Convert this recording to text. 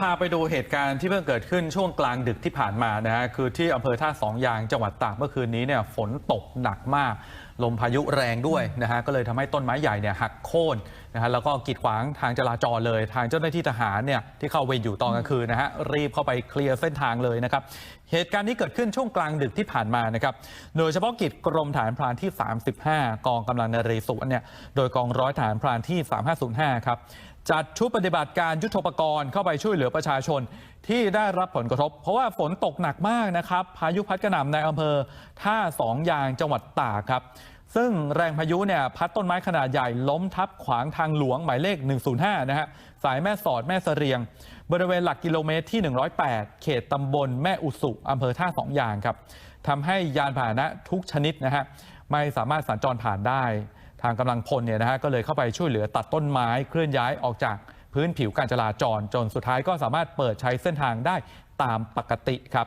พาไปดูเหตุการณ์ที่เพิ่งเกิดขึ้นช่วงกลางดึกที่ผ่านมานะฮะคือที่อำเภอท่าสองยางจังหวัดตากเมื่อคืนนี้เนี่ยฝนตกหนักมาก ลมพายุแรงด้วยนะฮะก็เลยทำให้ต้นไม้ใหญ่เนี่ยหักโค่นนะฮะแล้วก็กีดขวางทางจราจรเลย ทางเจ้าหน้าที่ทหารเนี่ยที่เข้าเวรอยู่ตอนกลางคืนนะฮะรีบเข้าไปเคลียร์เส้นทางเลยนะครับเหตุการณ์นี้เกิดขึ้นช่วงกลางดึกที่ผ่านมานะครับโดยเฉพาะกิจกรมฐานพรานที่ 35 กองกำลังนเรศวรเนี่ยโดยกองร้อยฐานพรานที่ 3505 ครับ จัดชุดปฏิบัติการยุทธปกรณ์เข้าไปช่วยเหลือประชาชนที่ได้รับผลกระทบ เพราะว่าฝนตกหนักมากนะครับ พายุพัดกระหน่ำในอำเภอท่าสองยางจังหวัดตากครับ ซึ่งแรงพายุเนี่ยพัดต้นไม้ขนาดใหญ่ล้มทับขวางทางหลวงหมายเลข 105 นะฮะสายแม่สอดแม่เสรียง บริเวณหลักกิโลเมตรที่ 108 เขตตำบลแม่อุสุอำเภอท่าสองยางครับทำให้ยานพาหนะทุกชนิดนะฮะไม่สามารถสัญจรผ่านได้ ทางกำลังพลเนี่ยนะฮะก็เลยเข้าไปช่วยเหลือตัดต้นไม้เคลื่อนย้ายออกจากพื้นผิวการจราจรจนสุดท้ายก็สามารถเปิดใช้เส้นทางได้ตามปกติครับ